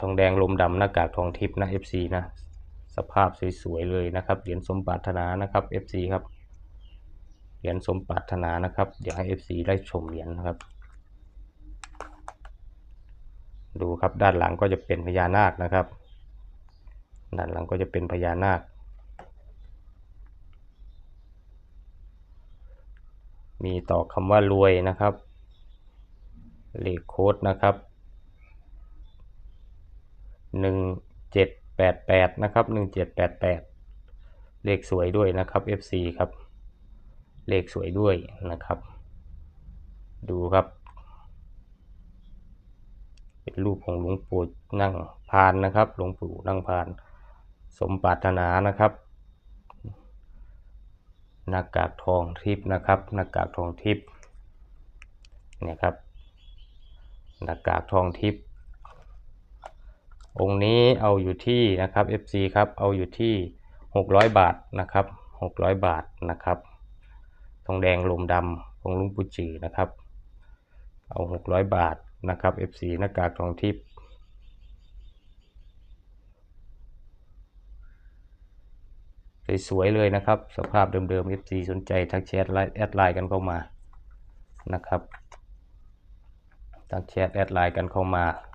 ทองแดงลมดำหน้ากากทองทิพย์นะ FC นะสภาพสวยๆเลยนะครับเหรียญสมปรารถนานะครับ FC ครับเหรียญสมปรารถนานะครับ เดี๋ยวให้ FC ได้ชมเหรียญนะครับ ดูครับด้านหลังก็จะเป็นพญานาคนะครับ ด้านหลังก็จะเป็นพญานาค มีต่อคำว่ารวยนะครับเลขโค้ดนะครับ หนึ่งเจ็ดแปดแปดนะครับหนึ่งเจ็ดแปดแปดเลขสวยด้วยนะครับ FC ครับ เลขสวยด้วยนะครับ ดูครับ เป็นรูปของหลวงปู่นั่งพานนะครับ หลวงปู่นั่งพาน สมปรารถนานะครับหน้ากากทองทิพย์นะครับ หน้ากากทองทิพย์เนี่ยครับหน้ากากทองทิพย์ องค์นี้เอาอยู่ที่นะครับ FC ครับเอาอยู่ที่ 600 บาทนะครับ 600 บาทนะครับ ทองแดงลมดำของลุงปูจือนะครับ เอา 600 บาทนะครับ FC หน้ากากทองทิพย์สวยๆเลยนะครับ สภาพเดิมๆ FC สนใจทักแชทไลน์แอดไลน์กันเข้ามานะครับทักแชทแอดไลน์กันเข้ามา